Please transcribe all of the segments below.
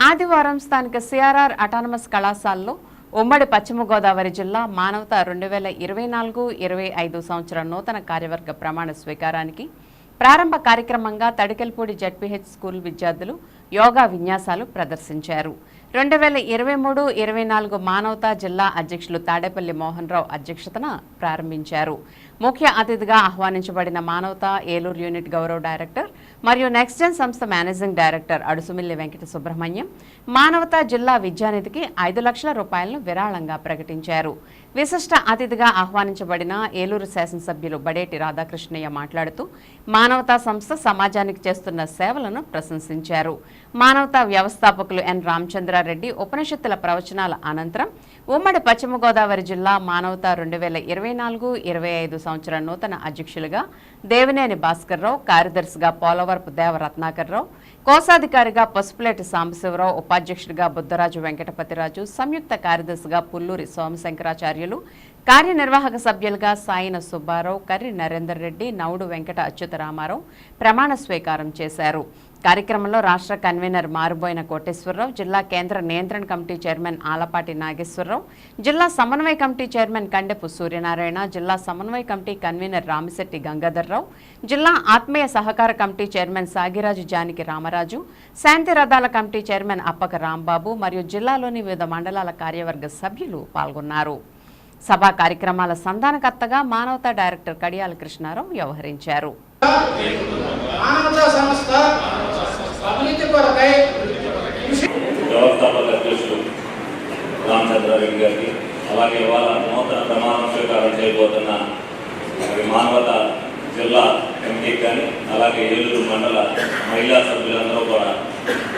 ఆదివారం స్థానిక CRR autonomous కళాశాలలో ఉమ్మడి పశ్చిమ గోదావరి జిల్లా మానవత రెండు వేల ఇరవై నాలుగు ఇరవై ఐదు సంవత్సరం నూతన కార్యవర్గ ప్రమాణ స్వీకారానికి ప్రారంభ కార్యక్రమంగా తడికెల్పూడి జడ్పీహెచ్ స్కూల్ విద్యార్థులు యోగా విన్యాసాలు ప్రదర్శించారు. రెండు వేల ఇరవై మూడు ఇరవై నాలుగు మానవతా జిల్లా అధ్యక్షులు తాడేపల్లి మోహన్ రావు అధ్యక్షతన ప్రారంభించారు. ముఖ్య అతిథిగా ఆహ్వానించబడిన మానవతా ఏలూరు యూనిట్ గౌరవ డైరెక్టర్ మరియు నెక్స్ట్ జెన్ సంస్థ మేనేజింగ్ డైరెక్టర్ అడుసుమిల్లి వెంకట సుబ్రహ్మణ్యం మానవతా జిల్లా విద్యానిధికి ఐదు లక్షల రూపాయలను విరాళంగా ప్రకటించారు. విశిష్ట అతిథిగా ఆహ్వానించబడిన ఏలూరు శాసనసభ్యులు బడేటి రాధాకృష్ణయ్య మాట్లాడుతూ మానవతా సంస్థ సమాజానికి చేస్తున్న సేవలను ప్రశంసించారు. మానవతా వ్యవస్థాపకులు ఎన్ రామచంద్రారెడ్డి ఉపనిషత్తుల ప్రవచనాల అనంతరం ఉమ్మడి పశ్చిమ గోదావరి జిల్లా మానవతా రెండు వేల ఇరవై నాలుగు ఇరవై ఐదు సంవత్సరం నూతన అధ్యక్షులుగా దేవినేని భాస్కర్రావు కార్యదర్శిగా పోలవరపు దేవ రత్నాకర్రావు కోశాధికారిగా పసుపులేటి సాంబశివరావు ఉపాధ్యక్షుడిగా బుద్ధరాజు వెంకటపతిరాజు సంయుక్త కార్యదర్శిగా పుల్లూరి సోమశంకరాచార్యులు కార్యనిర్వాహక సభ్యులుగా సాయిన సుబ్బారావు కర్రి నరేందర్ రెడ్డి నౌడు వెంకట అచ్యుతరామారావు ప్రమాణ స్వీకారం చేశారు. కార్యక్రమంలో రాష్ట్ర కన్వీనర్ మారుబోయిన కోటేశ్వరరావు జిల్లా కేంద్ర నియంత్రణ కమిటీ చైర్మన్ ఆలపాటి నాగేశ్వరరావు జిల్లా సమన్వయ కమిటీ చైర్మన్ కండెపు సూర్యనారాయణ జిల్లా సమన్వయ కమిటీ కన్వీనర్ రామిశెట్టి గంగాధర్రావు జిల్లా ఆత్మీయ సహకార కమిటీ చైర్మన్ సాగిరాజు జానికి రామరాజు శాంతి రథాల కమిటీ చైర్మన్ అప్పక రాంబాబు మరియు జిల్లాలోని వివిధ మండలాల కార్యవర్గ సభ్యులు పాల్గొన్నారు. సభా కార్యక్రమాల సంధానకర్తగా మానవతా డైరెక్టర్ కడియాల కృష్ణారావు వ్యవహరించారు. మానవతా కొరకై వ్యవస్థాపక అధ్యక్షులు రామచంద్రారెడ్డి గారికి అలాగే వాళ్ళ నూతన ప్రమాణ స్వీకారం చేయబోతున్న మానవత జిల్లా కమిటీకి కానీ అలాగే ఏలూరు మండల మహిళా సభ్యులందరూ కూడా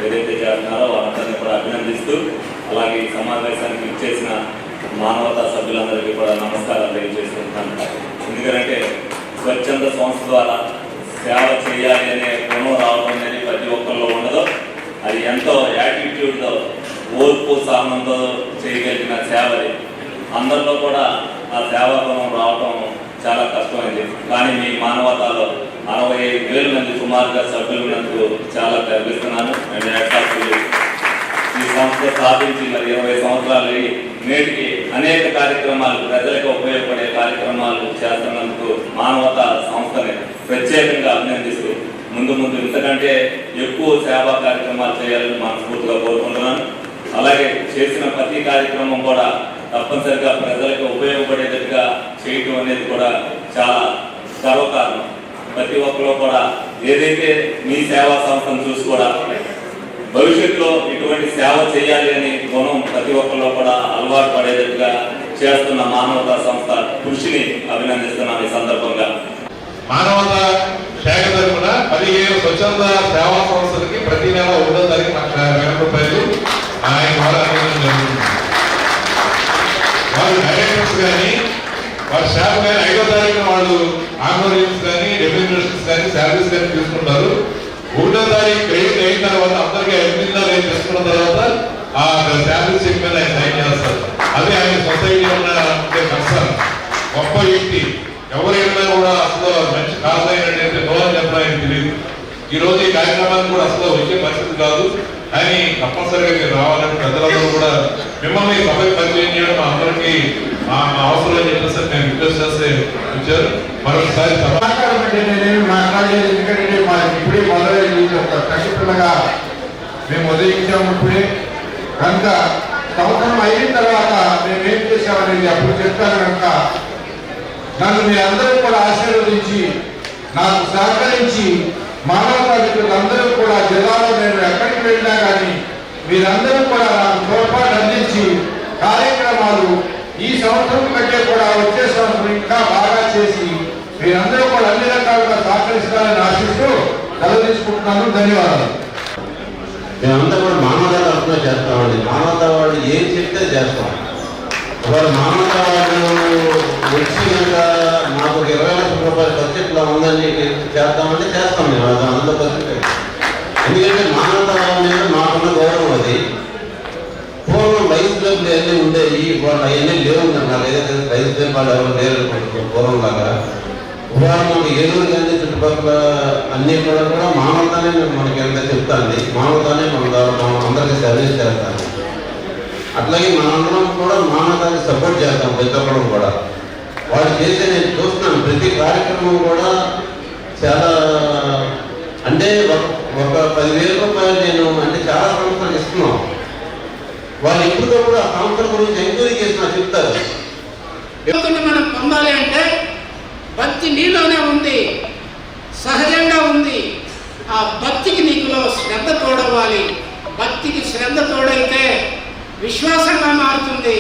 ఏదైతే చేస్తున్నారో వాళ్ళందరినీ కూడా అభినందిస్తూ అలాగే ఈ సమావేశానికి ఇచ్చేసిన మానవతా సభ్యులందరికీ కూడా నమస్కారాలు తెలియజేసుకుంటున్నాను. ఎందుకంటే స్వచ్ఛంద సంస్థ ద్వారా సేవ చేయాలి అనే గుణం రావడం అనేది ప్రతి ఒక్కరిలో ఉండదు. అది ఎంతో యాటిట్యూడ్తో ఓర్పు సహనంతో చేయగలిగిన సేవది అందరిలో కూడా ఆ సేవా గుణం రావటం చాలా కష్టమైంది. కానీ మీ మానవతాలో అరవై ఐదు వేల మంది సుమారుగా సభ్యులు ఉన్నందుకు చాలా గర్విస్తున్నాను. ఈ సంస్థ స్థాపించి మరి ఇరవై సంవత్సరాలు నేటికి అనేక కార్యక్రమాలు ప్రజలకు ఉపయోగపడే కార్యక్రమాలు చేస్తున్నందుకు మానవత ప్రత్యేకంగా అభినందిస్తూ ముందు ముందు ఇంతకంటే ఎక్కువ సేవా కార్యక్రమాలు చేయాలని మనస్ఫూర్తిగా కోరుకుంటున్నాను. అలాగే చేసిన ప్రతి కార్యక్రమం కూడా తప్పనిసరిగా ప్రజలకు ఉపయోగపడేటట్టుగా చేయటం అనేది కూడా చాలా గర్వకారణం ప్రతి ఒక్కరూ కూడా ఏదైతే మీ సేవా సంస్థను చూసి కూడా భవిష్యత్తులో ఇటువంటి సేవ చేయాలి అని గుణం ప్రతి ఒక్కరిలో కూడా అలవాటు పడేటట్టుగా చేస్తున్న మానవతా సంస్థ కృషిని అభినందిస్తున్నాను ఈ సందర్భంగా. మానవతా స్వచ్ఛంద సేవా సంస్థలకి ప్రతి నెల ఒకటో తారీఖు లక్ష వేల రూపాయలు ఆయన ద్వారా అందించడం జరుగుతుంది వాళ్ళు డైరెక్టర్స్ కానీ వారి స్టాఫ్ కానీ ఐదో తారీఖున వాళ్ళు ఆంబోరియన్స్ కానీ రెమ్యూనరేషన్స్ కానీ శాలరీస్ కానీ తీసుకుంటారు. ఒకటో తారీఖు క్రెడిట్ అయిన తర్వాత అందరికీ ఎనిమిదిన్నర రేపు తీసుకున్న తర్వాత ఆ శాలరీ చెక్ మీద ఆయన సైన్ చేస్తారు. అదే ఆయన సొసైటీ ఉన్న కన్సర్న్. గొప్ప వ్యక్తి. ఎవరైనా కూడా అసలు మంచి కాదు అయినట్టు ఈరోజు ఈ కార్యక్రమానికి కూడా అసలు వచ్చే పరిస్థితి కాదు. కానీ తప్పనిసరిగా మీరు రావాలని ప్రజలందరూ కూడా మిమ్మల్ని ఈ సభకి పరిచయం చేయడం మా అందరికీ మా అవసరం అని చెప్పేసి మేము రిక్వెస్ట్ చేస్తే వచ్చారు మరొకసారి సభ మాట్లాడలేదు ఎందుకంటే మా ఇప్పుడే మొదలైంది ఒక కసిపిల్లగా మేము ఉదయించాము ఇప్పుడే. కనుక సంవత్సరం అయిన తర్వాత మేము ఏం చేశామనేది అప్పుడు చెప్తాను కనుక నన్ను మీ అందరూ కూడా ఆశీర్వదించి నాకు సహకరించి మానవ మిత్రులందరూ కూడా జిల్లాలో నేను ఎక్కడికి వెళ్ళినా కానీ మీరందరూ కూడా తోడ్పాటు అందించి కార్యక్రమాలు ఈ సంవత్సరం కంటే కూడా వచ్చే సంవత్సరం ఇంకా బాగా చేసి మీరందరూ కూడా అన్ని రకాలుగా సహకరిస్తారని ఆశిస్తూ సెలవు తీసుకుంటున్నాను. ధన్యవాదాలు. మేమంతా కూడా మానవత చేస్తామండి మానవతావాడు ఏం చెప్తే చేస్తాం. ఒకవేళ మానవత వచ్చి కనుక మాకు ఒక ఇరవై లక్షల రూపాయలు ఖర్చు ఇట్లా ఉందని చేద్దామంటే చేస్తాం మేము. అది అందులో ఖర్చు ఎందుకంటే మానవతావాదం మీద మాకున్న గౌరవం అది పూర్వం అన్నీ ఉండేవి వాళ్ళు అవన్నీ లేవు నాకు ఏదైతే రైతు వాళ్ళు ఎవరు లేరు పూర్వం లాగా. ఉదాహరణకు మనకి ఏలూరు కానీ చుట్టుపక్కల అన్ని కూడా కూడా మానవతానే మనకి ఎంత చెప్తాంది. మానవతానే మన మనం అందరికీ సర్వీస్ చేస్తాం అట్లాగే మనందరం కూడా మానవతాన్ని సపోర్ట్ చేస్తాం ప్రతి కూడా. వాళ్ళు చేసే నేను చూస్తున్నాను. ప్రతి కార్యక్రమం కూడా చాలా అంటే ఒక ఒక రూపాయలు నేను అంటే చాలా సంవత్సరాలు ఇస్తున్నాం వాళ్ళు ఎప్పటికప్పుడు ఆ సంస్థల గురించి ఎంక్వైరీ చేసిన చెప్తారు. మనం పొందాలి అంటే భక్తి నీలోనే ఉంది సహజంగా ఉంది. ఆ భక్తికి నీకులో శ్రద్ధ తోడవ్వాలి. భక్తికి శ్రద్ధ తోడైతే విశ్వాసంగా మారుతుంది.